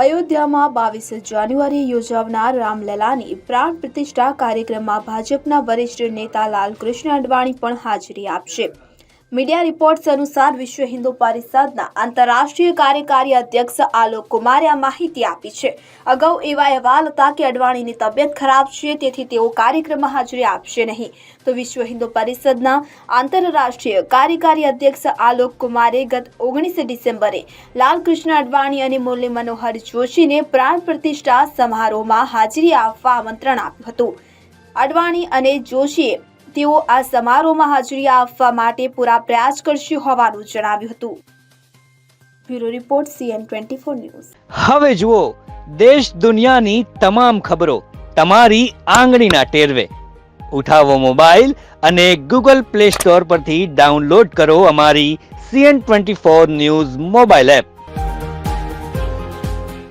અયોધ્યામાં બાવીસ જાન્યુઆરીએ યોજાનાર રામલલાની પ્રાણ પ્રતિષ્ઠા કાર્યક્રમમાં ભાજપના વરિષ્ઠ નેતા લાલકૃષ્ણ અડવાણી પણ હાજરી આપશે. મીડિયા રિપોર્ટ્સ અનુસાર વિશ્વ હિન્દુ પરિષદના આંતરરાષ્ટ્રીય કાર્યકારી અધ્યક્ષ આલોક કુમારે આ માહિતી આપી છે. અગાઉ એવા અહેવાલ હતા કે અડવાણીની તબિયત ખરાબ છે, તેથી તેઓ કાર્યક્રમમાં હાજરી આપશે નહીં. તો વિશ્વ હિન્દુ પરિષદના આંતરરાષ્ટ્રીય કાર્યકારી અધ્યક્ષ આલોક કુમારે ગત ઓગણીસ ડિસેમ્બરે લાલકૃષ્ણ અડવાણી અને મુરલી મનોહર જોશીને પ્રાણ પ્રતિષ્ઠા સમારોહમાં હાજરી આપવા આમંત્રણ આપ્યું હતું. અડવાણી અને જોશીએ તેઓ આ સમારોહમાં હાજરી આપવા માટે પૂરા પ્રયાસ કરશે હોવાનું જણાવ્યું હતું. Bureau report CN twenty four news. હવે જુઓ, દેશ દુનિયાની તમામ ખબરો તમારી આંગળીના ટેરવે. ઉઠાવો મોબાઈલ અને ગૂગલ પ્લે સ્ટોર પરથી ડાઉનલોડ કરો અમારી CN twenty four news mobile app.